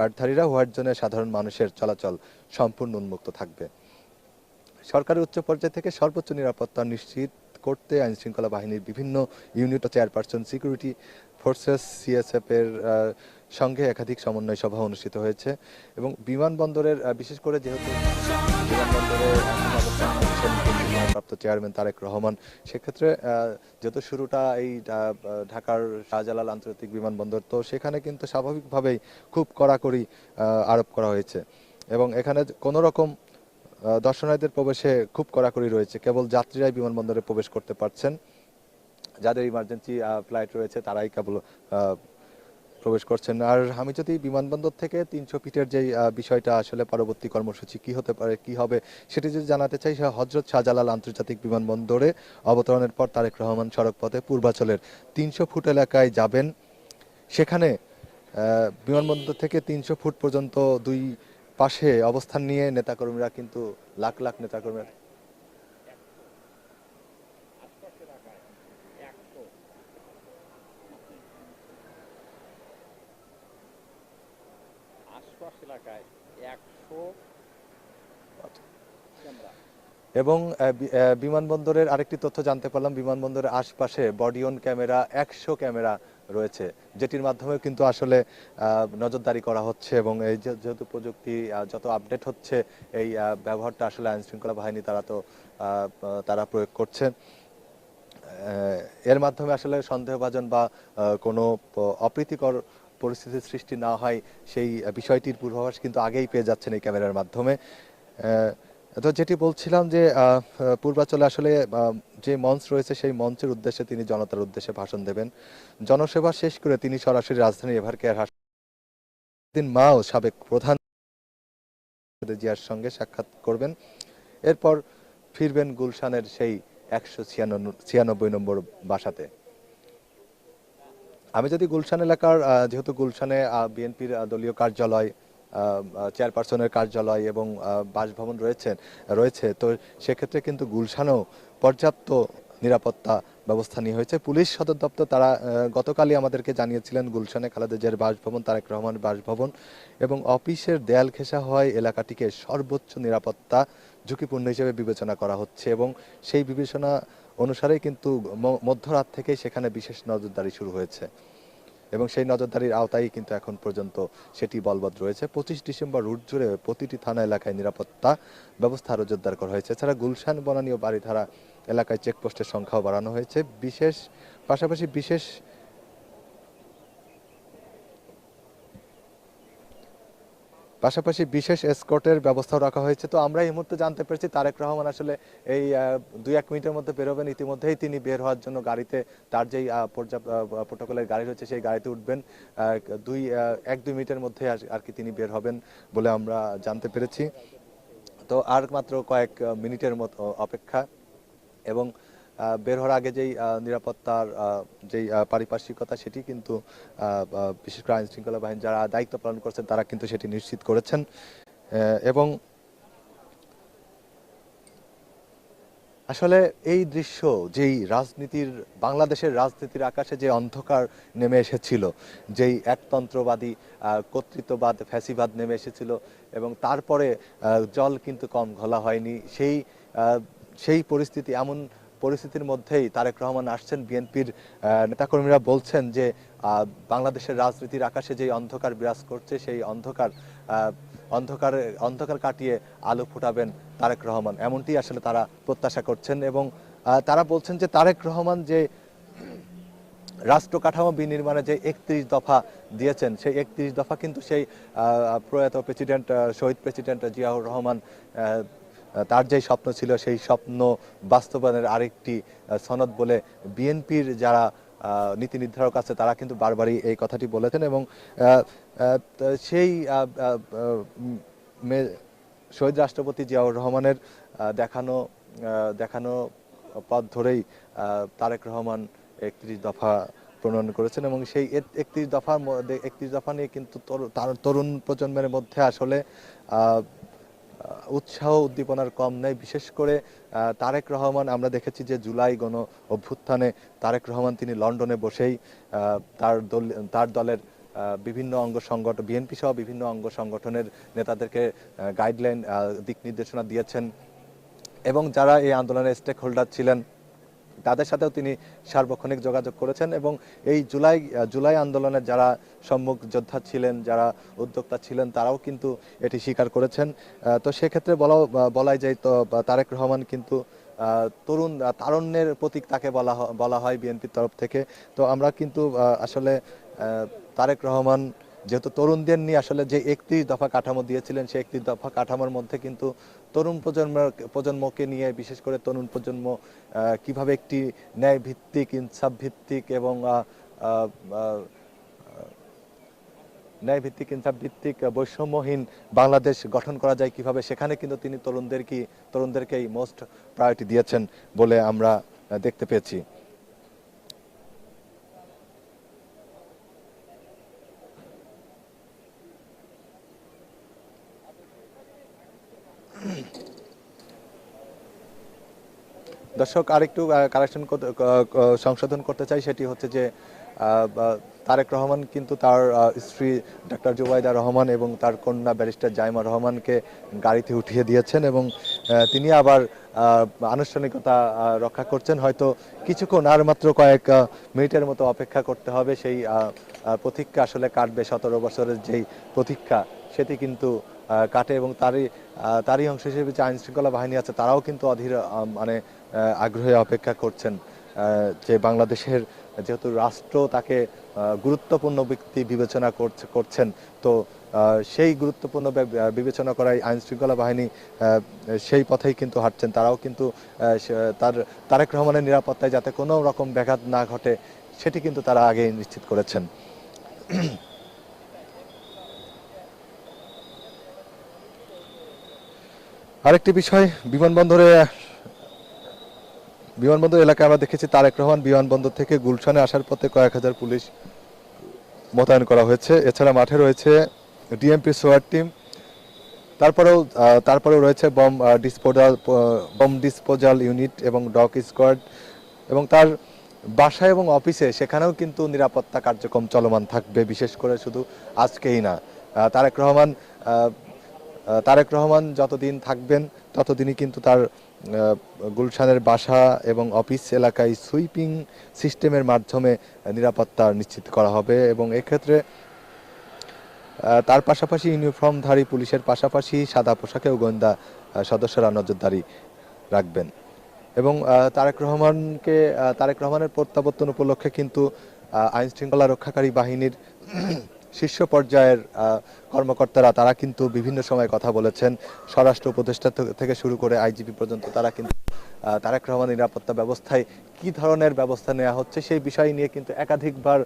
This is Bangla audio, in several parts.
কার্ডধারীরা হোয়াইট জোনে সাধারণ মানুষের চলাচল সম্পূর্ণ উন্মুক্ত থাকবে। সরকারের উচ্চ পর্যায় থেকে সর্বোচ্চ নিরাপত্তা নিশ্চিত করতে আইন শৃঙ্খলা বাহিনীর বিভিন্ন ইউনিট ও চেয়ারপারসন সিকিউরিটি ফোর্সেস সিএসএফ এর সঙ্গে একাধিক সমন্বয় সভা অনুষ্ঠিত হয়েছে এবং বিমানবন্দরের বিশেষ করে যেহেতু বিমানবন্দরে এখন অবস্থান করছেন প্রাপ্ত চেয়ারম্যান তারেক রহমান। সেক্ষেত্রে যেহেতু শুরুটা এই ঢাকার শাহজালাল আন্তর্জাতিক বিমানবন্দর, তো সেখানে কিন্তু স্বাভাবিকভাবেই খুব কড়াকড়ি আরোপ করা হয়েছে। এবং এখানে কোনো রকম দর্শনার্থীদের প্রবেশে খুব কড়াকড়ি রয়েছে। কেবল যাত্রীরাই বিমানবন্দরে প্রবেশ করতে পারছেন। যাদের ইমার্জেন্সি ফ্লাইট রয়েছে, তারাই কেবল প্রবেশ করছেন। আর আমি যদি বিমানবন্দর থেকে তিনশো ফিটের যে বিষয়টা আসলে পরবর্তী কর্মসূচি কি হতে পারে, কি হবে, সেটি যদি জানাতে চাই সে হজরত শাহজালাল আন্তর্জাতিক বিমানবন্দরে অবতরণের পর তারেক রহমান সড়ক পথে পূর্বাচলের তিনশো ফুট এলাকায় যাবেন। সেখানে বিমানবন্দর থেকে তিনশো ফুট পর্যন্ত দুই পাশে অবস্থান নিয়ে নেতাকর্মীরা কিন্তু লাখ লাখ নেতাকর্মীরা এবং বিমানবন্দরের আরেকটি তথ্য জানতে পারলাম। বিমানবন্দরের আশপাশে বডি অন ক্যামেরা একশো ক্যামেরা রয়েছে, যেটির মাধ্যমে কিন্তু আসলে নজরদারি করা হচ্ছে এবং এই যেহেতু প্রযুক্তি যত আপডেট হচ্ছে, এই ব্যবহারটা আসলে আইন শৃঙ্খলা বাহিনী তারা তো তারা প্রয়োগ করছে। এর মাধ্যমে আসলে সন্দেহভাজন বা কোনো অপ্রীতিকর পরিস্থিতির সৃষ্টি না হয়, সেই বিষয়টির পূর্বাভাস কিন্তু আগেই পেয়ে যাচ্ছেন এই ক্যামেরার মাধ্যমে। তো যেটি বলছিলাম যে পূর্বাচলে আসলে যে মঞ্চ রয়েছে সেই মঞ্চের উদ্দেশ্যে তিনি জনতার উদ্দেশ্যে ভাষণ দেবেন। জনসেবা শেষ করে তিনি সরাসরি রাজধানী এভার কেয়ার হাসপাতাল মাও সাবেক প্রধান জিয়ার সঙ্গে সাক্ষাৎ করবেন। এরপর ফিরবেন গুলশানের সেই একশো ছিয়ানব্বই নম্বর বাসাতে। আমি যদি গুলশান এলাকার যেহেতু গুলশানে বিএনপির দলীয় কার্যালয় চেয়ারপারসনের কার্যালয় এবং বাসভবন রয়েছেন, রয়েছে। তো সেক্ষেত্রে কিন্তু গুলশানেও পর্যাপ্ত নিরাপত্তা ব্যবস্থা নিয়ে হয়েছে। পুলিশ সদর দপ্তর তারা গতকালই আমাদেরকে জানিয়েছিলেন, গুলশানে খালেদা জিয়ার বাসভবন, তারেক রহমান বাসভবন এবং অফিসের দেয়াল ঘেঁষা হওয়ায় এলাকাটিকে সর্বোচ্চ নিরাপত্তা ঝুঁকিপূর্ণ হিসেবে বিবেচনা করা হচ্ছে এবং সেই বিবেচনা অনুসারেই কিন্তু মধ্যরাত থেকে সেখানে বিশেষ নজরদারি শুরু হয়েছে। এবং সেই নজরদারির আওতায় কিন্তু এখন পর্যন্ত সেটি বলবৎ রয়েছে। পঁচিশ ডিসেম্বর রুট জুড়ে প্রতিটি থানা এলাকায় নিরাপত্তা ব্যবস্থা আরও জোরদার করা হয়েছে। এছাড়া গুলশান, বনানী ও বাড়িধারা এলাকায় চেকপোস্টের সংখ্যাও বাড়ানো হয়েছে। বিশেষ, পাশাপাশি বিশেষ পাশাপাশি বিশেষ এসকর্টের ব্যবস্থাও রাখা হয়েছে। তো আমরা এই মুহূর্তে জানতে পেরেছি তারেক রহমান আসলে এই দুই এক মিনিটের মধ্যে বেরোবেন। ইতিমধ্যেই তিনি বের হওয়ার জন্য গাড়িতে তার যেই পর্যাপ্ত প্রোটোকলের গাড়ি রয়েছে সেই গাড়িতে উঠবেন। দুই এক দুই মিনিটের মধ্যে আর কি তিনি বের হবেন বলে আমরা জানতে পেরেছি। তো আর মাত্র কয়েক মিনিটের মতো অপেক্ষা এবং বের হওয়ার আগে যেই নিরাপত্তার যেই পারিপার্শ্বিকতা সেটি কিন্তু বিশেষ করে আইন শৃঙ্খলা বাহিনী যারা দায়িত্ব পালন করছেন তারা কিন্তু সেটি নিশ্চিত করেছেন। এবং আসলে এই দৃশ্য, যেই রাজনীতির, বাংলাদেশের রাজনীতির আকাশে যে অন্ধকার নেমে এসেছিল, যেই একতন্ত্রবাদী কর্তৃত্ববাদ, ফ্যাসিবাদ নেমে এসেছিল এবং তারপরে জল কিন্তু কম ঘোলা হয়নি, সেই সেই পরিস্থিতি এমন পরিস্থিতির মধ্যেই তারেক রহমান আসছেন। বিএনপির নেতাকর্মীরা বলছেন যে বাংলাদেশের রাজনীতির আকাশে যেই অন্ধকার বিরাজ করছে, সেই অন্ধকার অন্ধকার অন্ধকার কাটিয়ে আলো ফুটাবেন তারেক রহমান। এমনটি আসলে তারা প্রত্যাশা করছেন এবং তারা বলছেন যে তারেক রহমান যে রাষ্ট্র কাঠামো বিনির্মাণে যে একত্রিশ দফা দিয়েছেন, সেই একত্রিশ দফা কিন্তু সেই প্রয়াত প্রেসিডেন্ট শহীদ প্রেসিডেন্ট জিয়াউর রহমান তার যে স্বপ্ন ছিল, সেই স্বপ্ন বাস্তবায়নের আরেকটি সনদ বলে বিএনপির যারা নীতি নির্ধারক আছে, তারা কিন্তু বারবারই এই কথাটি বলেছেন এবং সেই শহীদ রাষ্ট্রপতি জিয়াউর রহমানের দেখানো দেখানো পথ ধরেই তারেক রহমান একত্রিশ দফা প্রণয়ন করেছেন এবং সেই একত্রিশ দফার একত্রিশ দফা নিয়ে কিন্তু তরুণ প্রজন্মের মধ্যে আসলে উৎসাহ উদ্দীপনার কম নেই। বিশেষ করে তারেক রহমান, আমরা দেখেছি যে জুলাই গণ অভ্যুত্থানে তারেক রহমান তিনি লন্ডনে বসেই তার দল, তার দলের বিভিন্ন অঙ্গ সংগঠন বিএনপি সহ বিভিন্ন অঙ্গ সংগঠনের নেতাদেরকে গাইডলাইন দিক নির্দেশনা দিয়েছেন। এবং যারা এই আন্দোলনের স্টেক হোল্ডার ছিলেন তাদের সাথেও তিনি সার্বক্ষণিক যোগাযোগ করেছেন এবং এই জুলাই জুলাই আন্দোলনের যারা সম্মুখ যোদ্ধা ছিলেন, যারা উদ্যোক্তা ছিলেন, তারাও কিন্তু এটি স্বীকার করেছেন। তো সেক্ষেত্রে বলাও বলাই যায় তো তারেক রহমান কিন্তু তরুণ, তারুণ্যের প্রতীক তাকে বলা বলা হয় বিএনপির তরফ থেকে। তো আমরা কিন্তু আসলে তারেক রহমান যেহেতু তরুণদের নিয়ে আসলে যে একত্রিশ দফা কাঠামো দিয়েছিলেন, সেই একত্রিশ দফা কাঠামোর মধ্যে কিন্তু তরুণ প্রজন্মের, প্রজন্মকে নিয়ে, বিশেষ করে তরুণ প্রজন্ম কীভাবে একটি ন্যায় ভিত্তিক ইনসাফ ভিত্তিক এবং ন্যায় ভিত্তিক ইনসাফ ভিত্তিক বৈষম্যহীন বাংলাদেশ গঠন করা যায় কীভাবে, সেখানে কিন্তু তিনি তরুণদেরকে, তরুণদেরকেই মোস্ট প্রায়োরিটি দিয়েছেন বলে আমরা দেখতে পেয়েছি। দর্শক, আরেকটু কারেকশন সংশোধন করতে চাই, সেটি হচ্ছে যে তারেক রহমান কিন্তু তার স্ত্রী ডাক্তার জুবাইদা রহমান এবং তার কন্যা ব্যারিস্টার জাইমা রহমানকে গাড়িতে উঠিয়ে দিয়েছেন এবং তিনি আবার আনুষ্ঠানিকতা রক্ষা করছেন। হয়তো কিছুক্ষণ আর মাত্র কয়েক মিনিটের মতো অপেক্ষা করতে হবে। সেই প্রতীক্ষা আসলে কাটবে। সতেরো বছরের যেই প্রতীক্ষা, সেটি কিন্তু কাটে এবং তারই তারই অংশ হিসেবে যে আইন শৃঙ্খলা বাহিনী আছে, তারাও কিন্তু অধীর মানে আগ্রহে অপেক্ষা করছেন যে বাংলাদেশের যেহেতু রাষ্ট্র তাকে গুরুত্বপূর্ণ ব্যক্তি বিবেচনা করছে, করছেন, তো সেই গুরুত্বপূর্ণ বিবেচনা করায় আইন শৃঙ্খলা বাহিনী সেই পথেই কিন্তু হাঁটছেন। তারাও কিন্তু তার, তারেক রহমানের নিরাপত্তায় যাতে কোনো রকম ব্যাঘাত না ঘটে, সেটি কিন্তু তারা আগে নিশ্চিত করেছেন। আরেকটি বিষয়, বিমানবন্দরে বিমানবন্দর এলাকায় আমরা দেখেছি তারেক রহমান বিমানবন্দর থেকে গুলশানে আসার পথে কয়েক হাজার পুলিশ মোতায়েন করা হয়েছে। এছাড়া মাঠে রয়েছে ডিএমপি সোয়ার টিম। তারপরেও তারপরেও রয়েছে bomb disposal bomb disposal unit এবং ডক স্কোয়াড। এবং তার বাসায় এবং অফিসে সেখানেও কিন্তু নিরাপত্তা কার্যক্রম চলমান থাকবে, বিশেষ করে শুধু আজকেই না। তারেক রহমান তারেক রহমান যতদিন থাকবেন, ততদিনই কিন্তু তার গুলশানের বাসা এবং অফিস এলাকায় সুইপিং সিস্টেমের মাধ্যমে নিরাপত্তা নিশ্চিত করা হবে এবং এক্ষেত্রে তার পাশাপাশি ইউনিফর্মধারী পুলিশের পাশাপাশি সাদা পোশাকেও গোয়েন্দা সদস্যরা নজরদারি রাখবেন। এবং তারেক রহমানকে তারেক রহমানের প্রত্যাবর্তন উপলক্ষে কিন্তু আহ, আইন শৃঙ্খলা রক্ষাকারী বাহিনীর শীর্ষ পর্যায়ের কর্মকর্তারা, তারা কিন্তু বিভিন্ন সময় কথা বলেছেন। স্বরাষ্ট্র উপদেষ্টা থেকে শুরু করে আইজিপি পর্যন্ত তারা কিন্তু তারেক রহমান নিরাপত্তা ব্যবস্থায় কি ধরনের ব্যবস্থা নেওয়া হচ্ছে সেই বিষয় নিয়ে কিন্তু একাধিকবার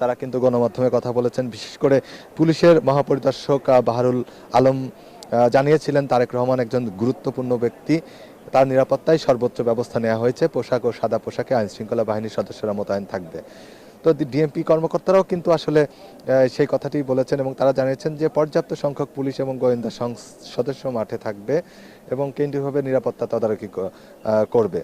তারা কিন্তু গণমাধ্যমে কথা বলেছেন। বিশেষ করে পুলিশের মহাপরিদর্শক বাহারুল আলম জানিয়েছিলেন তারেক রহমান একজন গুরুত্বপূর্ণ ব্যক্তি। তার নিরাপত্তায় সর্বোচ্চ ব্যবস্থা নেওয়া হয়েছে। পোশাক ও সাদা পোশাকে আইন শৃঙ্খলা বাহিনীর সদস্যরা মোতায়েন থাকবে। তো ডিএমপি কর্মকর্তারাও কিন্তু আসলে সেই কথাটি বলেছেন এবং তারা জানিয়েছেন যে পর্যাপ্ত সংখ্যক পুলিশ এবং গোয়েন্দা সদস্য মাঠে থাকবে এবং কেন্দ্রীয়ভাবে নিরাপত্তা তদারকি করবে।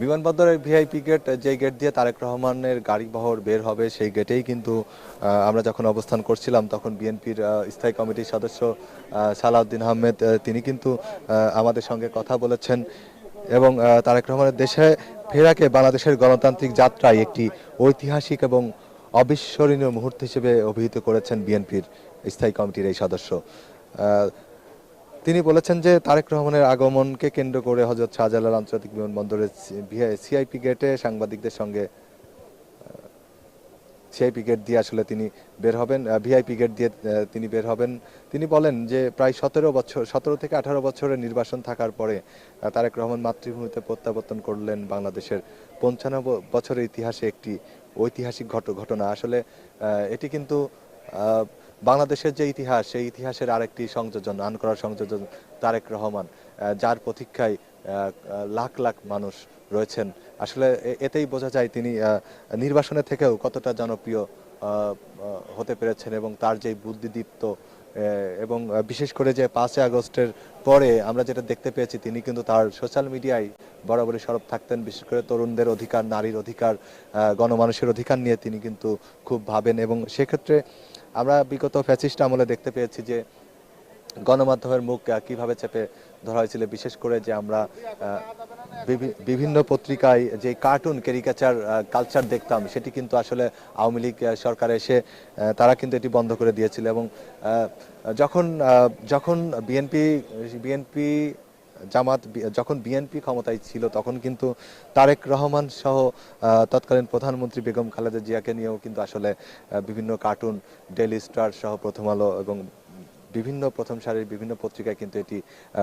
বিমানবন্দরের ভিআইপি গেট যে গেট দিয়ে তারেক রহমানের গাড়ি বহর বের হবে, সেই গেটেই কিন্তু আমরা যখন অবস্থান করছিলাম, তখন বিএনপির স্থায়ী কমিটির সদস্য সালাউদ্দিন আহমেদ তিনি কিন্তু আমাদের সঙ্গে কথা বলেছেন এবং তারেক রহমানের দেশে ফেরাকে বাংলাদেশের গণতান্ত্রিক যাত্রায় একটি ঐতিহাসিক এবং অবিস্মরণীয় মুহূর্ত হিসেবে অভিহিত করেছেন বিএনপির স্থায়ী কমিটির এই সদস্য। তিনি বলেছেন যে তারেক রহমানের আগমনকে কেন্দ্র করে হজরত শাহজালাল আন্তর্জাতিক বিমানবন্দরের সিআইপি গেটে সাংবাদিকদের সঙ্গে সিআইপি গেট দিয়ে আসলে তিনি বের হবেন ভিআইপি গেট দিয়ে তিনি বের হবেন। তিনি বলেন যে প্রায় সতেরো বছর, সতেরো থেকে আঠারো বছরের নির্বাসন থাকার পরে তারেক রহমান মাতৃভূমিতে প্রত্যাবর্তন করলেন বাংলাদেশের পঞ্চান্ন বছরের ইতিহাসে একটি ঐতিহাসিক ঘট- ঘটনা। আসলে এটি কিন্তু বাংলাদেশের যে ইতিহাস, সেই ইতিহাসের আরেকটি সংযোজন আনকরার সংযোজন তারেক রহমান যার প্রতীক্ষায় লাখ লাখ মানুষ রয়েছেন। আসলে এতেই বোঝা যায় তিনি নির্বাসনে থেকেও কতটা জনপ্রিয় হতে পেরেছেন এবং তার যে বুদ্ধিদীপ্ত এবং বিশেষ করে যে পাঁচই আগস্টের পরে আমরা যেটা দেখতে পেয়েছি, তিনি কিন্তু তার সোশ্যাল মিডিয়ায় বরাবরই সরব থাকতেন। বিশেষ করে তরুণদের অধিকার, নারীর অধিকার গণমানুষের অধিকার নিয়ে তিনি কিন্তু খুব ভাবেন এবং সেক্ষেত্রে আমরা বিগত ফ্যাসিস্ট আমলে দেখতে পেয়েছি যে গণমাধ্যমের মুখ কীভাবে চেপে ধরা হয়েছিল, বিশেষ করে যে আমরা বিভিন্ন পত্রিকায় যে কার্টুন ক্যারিকাচার কালচার দেখতাম, সেটি কিন্তু আসলে আওয়ামী লীগ সরকার এসে তারা কিন্তু এটি বন্ধ করে দিয়েছিল এবং যখন যখন বিএনপি বিএনপি জামাত যখন বিএনপি ক্ষমতায় ছিল, তখন কিন্তু তারেক রহমান সহ তৎকালীন প্রধানমন্ত্রী বেগম খালেদা জিয়াকে নিয়েও কিন্তু আসলে বিভিন্ন কার্টুন ডেলি স্টার সহ প্রথম আলো এবং বিভিন্ন প্রথম সারির বিভিন্ন পত্রিকায় কিন্তু এটি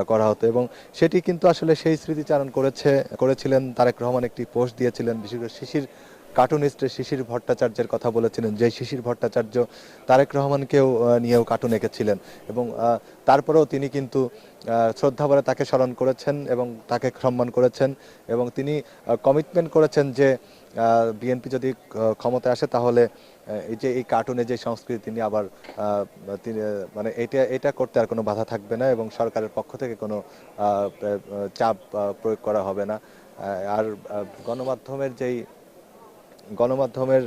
করা হতো এবং সেটি কিন্তু আসলে সেই স্মৃতিচারণ করেছে, করেছিলেন তারেক রহমান একটি পোস্ট দিয়েছিলেন, বিশেষ করে শিশির কার্টুনিস্ট শিশির ভট্টাচার্যের কথা বলেছিলেন যে শিশির ভট্টাচার্য তারেক রহমানকেও নিয়েও কার্টুন এঁকেছিলেন এবং তারপরেও তিনি কিন্তু শ্রদ্ধাভরে তাকে স্মরণ করেছেন এবং তাকে সম্মান করেছেন এবং তিনি কমিটমেন্ট করেছেন যে বিএনপি যদি ক্ষমতায় আসে তাহলে এই যে এই কার্টুনে যে সংস্কৃতি তিনি আবার তিনি মানে এটা এটা করতে আর কোনো বাধা থাকবে না এবং সরকারের পক্ষ থেকে কোনো চাপ প্রয়োগ করা হবে না। আর গণমাধ্যমের যেই গণমাধ্যমের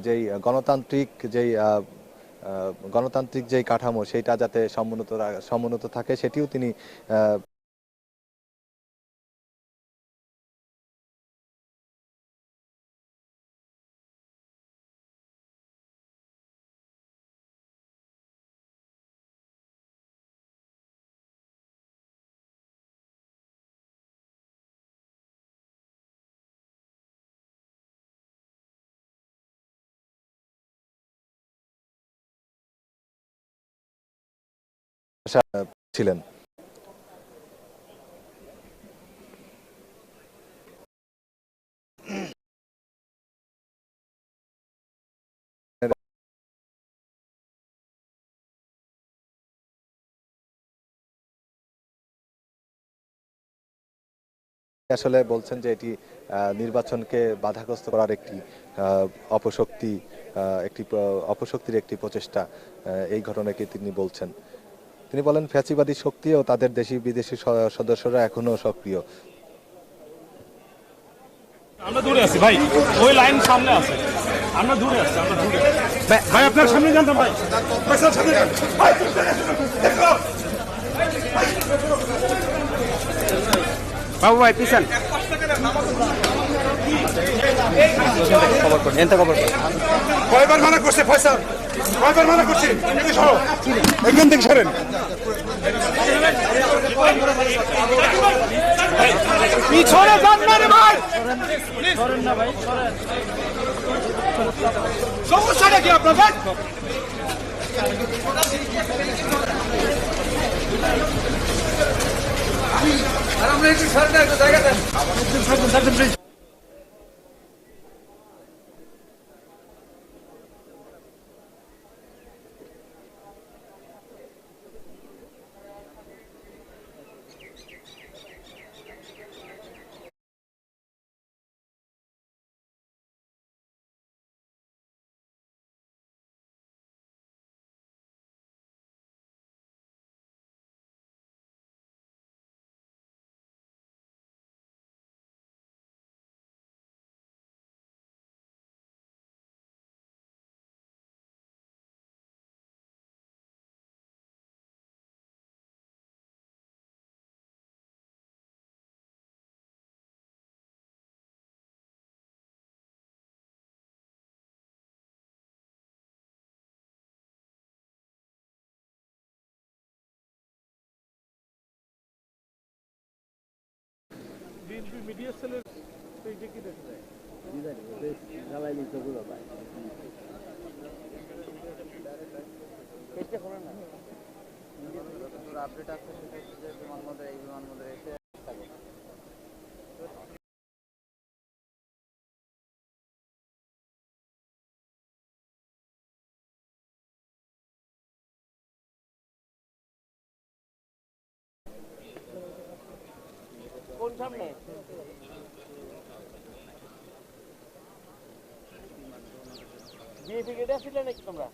যেই গণতান্ত্রিক যেই গণতান্ত্রিক যেই কাঠামো সেইটা যাতে সমুন্নত সমুন্নত থাকে সেটিও তিনি ছিলেন। আসলে বলছেন যে এটি নির্বাচনকে বাধাগ্রস্ত করার একটি অপশক্তি একটি অপশক্তির একটি প্রচেষ্টা এই ঘটনাকে তিনি বলছেন। তিনি বলেন ফ্যাসিবাদী শক্তি ও তাদের দেশি বিদেশি সদস্যরা এখনও সক্রিয়। আমরা দূরে আছি ভাই। ওই লাইন সামনে আছে। আমরা দূরে আছি আমরা দূরে। ভাই আপনার সামনে জানতাম ভাই। ভাই, স্যার, যান। ভাই, বাবু ভাই পিছন কয়বার মানা করছে ফয়সাল? কয়বার মানা করছে? সরো। এখান থেকে সরেন। পিছনে যান না রে ভাই। সমস্যাটা কি আপনার ভাই আমরা একটু সামনে একটু জায়গা দেন। বিএনপি মিডিয়া সেলের পেজে কি দেখা যায় আপডেট আছে সেটা হচ্ছে যে বিমানবন্দরে এই বিমানবন্দরে এসে সামনে। বিএপি গেটে আসছিলে নাকি তোমরা?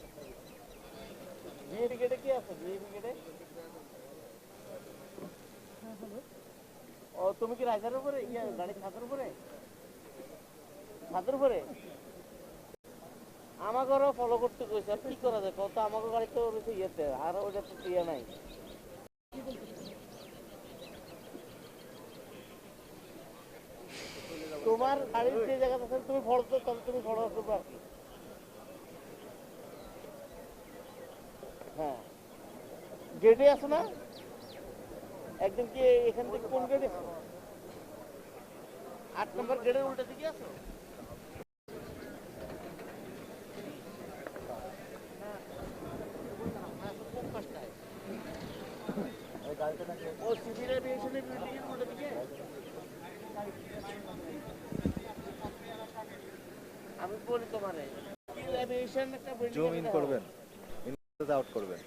বিএপি গেটে কি আছে? বিএপি গেটে ও, তুমি কি রাইডারের উপরে? ইয়ে গাড়ি ছাদের উপরে? ছাদের উপরে? আমাকেও ফলো করতে কইছে কি করা যায়? কত আমাকে গাড়ি তো ইয়েতে, আর ওটা তো ইয়ে নাই। তোমার গাড়ির যে জায়গাটা আছে, তুমি ফলো তো, তাহলে তুমি করবে আর হ্যাঁ। গেটে আছো না? একদম কি এখান থেকে কোন গেটে আট নম্বর গেটের উল্টা দিকে আসো? বলি তোমারে জুম ইন করবেন। আউট করবেন।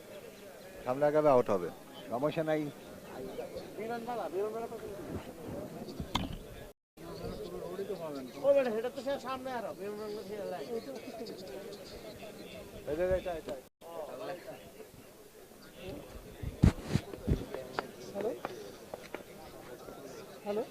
সামনে আগাবে আউট হবে। সমস্যা নাই। হ্যালো